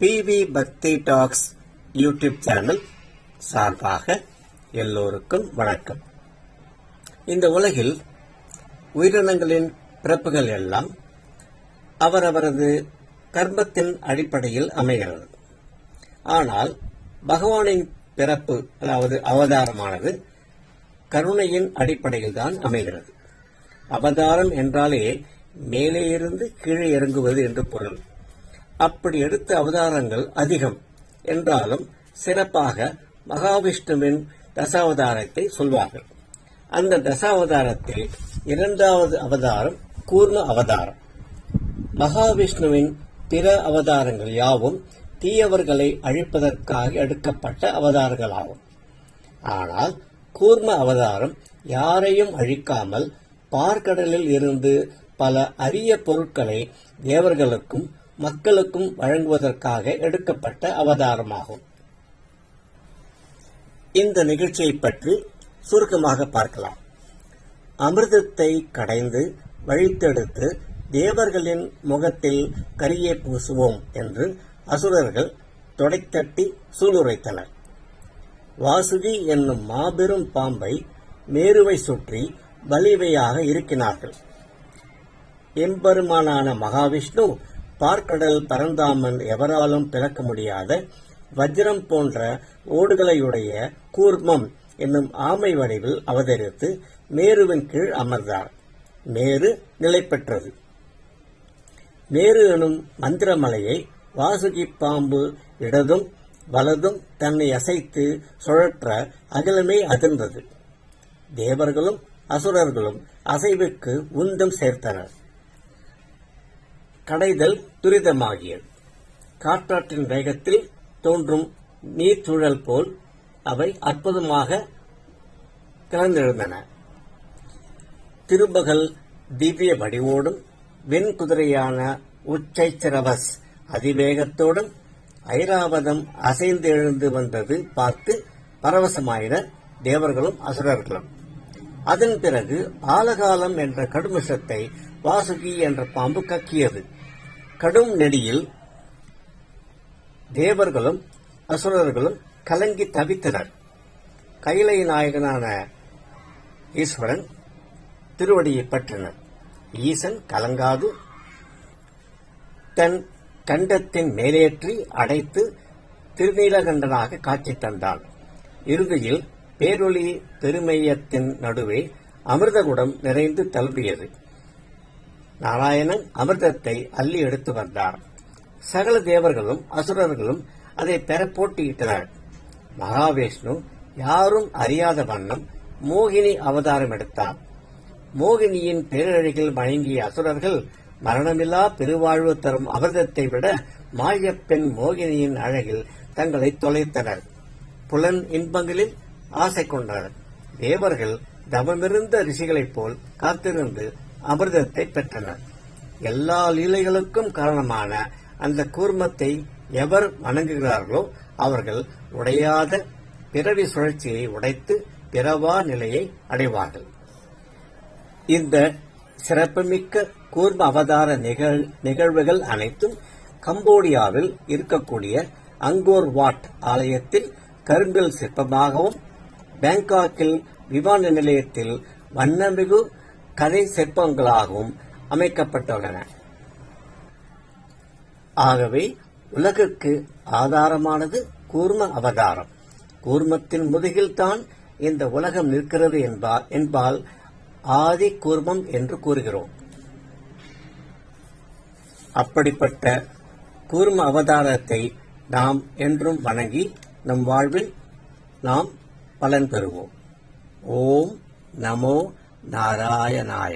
PV பக்தி tax YouTube channel சார்பாக எல்லோருக்கும் வணக்கம். இந்த உலகில் உயிரினங்களின் பிறப்புகள் எல்லாம் அவரவரது கர்மத்தின் அடிப்படையில் அமைகிறது. ஆனால் பகவானின் பிறப்பு அதாவது அவதாரமானது கருணையின் அடிப்படையில் தான் அமைகிறது. அவதாரம் என்றாலே மேலே இருந்து கீழே இறங்குவது என்று பொருள். அப்படி எடுத்த அவதாரங்கள் அதிகம். என்றாலும் சிறப்பாக மகாவிஷ்ணுவின் தசாவதாரத்தை சொல்வார்கள். அந்த தசாவதாரத்தில் இரண்டாவது அவதாரம் கூர்ம அவதாரம். மகாவிஷ்ணுவின் பிற அவதாரங்கள் யாவும் தீயவர்களை அழிப்பதற்காக எடுக்கப்பட்ட அவதாரங்களாகும். ஆனால் கூர்ம அவதாரம் யாரையும் அழிக்காமல் பார்க்கடலில் இருந்து பல அரிய பொருட்களை தேவர்களுக்கும் மக்களுக்கும் வழங்குவதற்காக எடுக்கப்பட்ட அவதாரமாகும். இந்த நிகழ்ச்சியை பற்றி சுருக்கமாக பார்க்கலாம். அமிர்தத்தை கடைந்து வழித்தெடுத்து தேவர்களின் முகத்தில் கரியை பூசுவோம் என்று அசுரர்கள் தொடைத்தட்டி சூளுரைத்தனர். வாசுகி என்னும் மாபெரும் பாம்பை மேருவை சுற்றி வலிவையாக இருக்கினார்கள் எம்பெருமானான மகாவிஷ்ணு பார்க்கடல் பரந்தாமன் எவராலும் பிறக்க முடியாத வஜ்ரம் போன்ற ஓடுகளையுடைய கூர்மம் என்னும் ஆமை வடிவில் அவதரித்து மேருவின் கீழ் அமர்ந்தார். மேரு நிலை பெற்றது மேரு எனும் மந்திரமலையை வாசுகி பாம்பு இடதும் வலதும் தன்னை அசைத்து சுழற்ற அகிலமே அதிர்ந்தது. தேவர்களும் அசுரர்களும் அசைவுக்கு உந்தம் சேர்த்தனர். கடைதல் துரிதமாகியது. காற்றாற்றின் வேகத்தில் தோன்றும் நீர்ச்சுழல் போல் அவை அற்புதமாக கலந்திருந்தன திருபகல் திவ்ய வடிவோடும் வெண்குதிரையான உச்சைச்சிரவஸ் அதிவேகத்தோடும் ஐராவதம் அசைந்து எழுந்து வந்தது பார்த்து பரவசமாயினர் தேவர்களும் அசுரர்களும். அதன் பிறகு ஆலகாலம் என்ற கடுமிஷத்தை வாசுகி என்ற பாம்பு கக்கியது. கடும் நெடியில் தேவர்களும் அசுரர்களும் கலங்கி தவித்தனர். கைலை நாயகனான ஈஸ்வரன் திருவடியை பற்றினர். ஈசன் கலங்காது தன் கண்டத்தின் மேலேற்றி அடைத்து திருநீலகண்டனாக காட்சி தந்தான். இறுதியில் பேரொளி பெருமையத்தின் நடுவே அமிர்தகுடம் நிறைந்து தழுவியது நாராயணன் அமிர்தத்தை அள்ளி எடுத்து வந்தார். சகல தேவர்களும் அசுரர்களும் அதை பெற போட்டியிட்டனர். மகாவிஷ்ணு யாரும் அறியாத வண்ணம் மோகினி அவதாரம் எடுத்தார். மோகினியின் பேரழகில் மயங்கிய அசுரர்கள் மரணமில்லா பெருவாழ்வு தரும் அமிர்தத்தை விட மாயப்பெண் மோகினியின் அழகில் தங்களை தொலைத்தனர். புலன் இன்பங்களில் ஆசை கொண்டனர். தேவர்கள் தவமிருந்த ரிஷிகளைப் போல் காத்திருந்து அமிர்தத்தை பெற்றனர். எல்லா லீலைகளுக்கும் காரணமான அந்த கூர்மத்தை எவர் வணங்குகிறார்களோ அவர்கள் உடையாத பிறவி சுழற்சியை உடைத்து பிறவா நிலையை அடைவார்கள். இந்த சிறப்புமிக்க கூர்ம அவதார நிகழ் நிகழ்வுகள் அனைத்தும் கம்போடியாவில் இருக்கக்கூடிய அங்கோர் வாட் ஆலயத்தில் கருங்கல் சிற்பமாகவும் பேங்காக்கில் விமான நிலையத்தில் வண்ணமிகு கதை சிற்பங்களாகவும் அமைக்கப்பட்டுள்ளன. ஆகவே உலகுக்கு ஆதாரமானது கூர்ம அவதாரம். கூர்மத்தின் முதுகில்தான் இந்த உலகம் நிற்கிறது என்பால் என்பால் ஆதி கூர்மம் என்று கூறுகிறோம். அப்படிப்பட்ட கூர்ம அவதாரத்தை நாம் என்றும் வணங்கி நம் வாழ்வில் நாம் பலன் பெறுவோம். ஓம் நமோ നാരായണായ.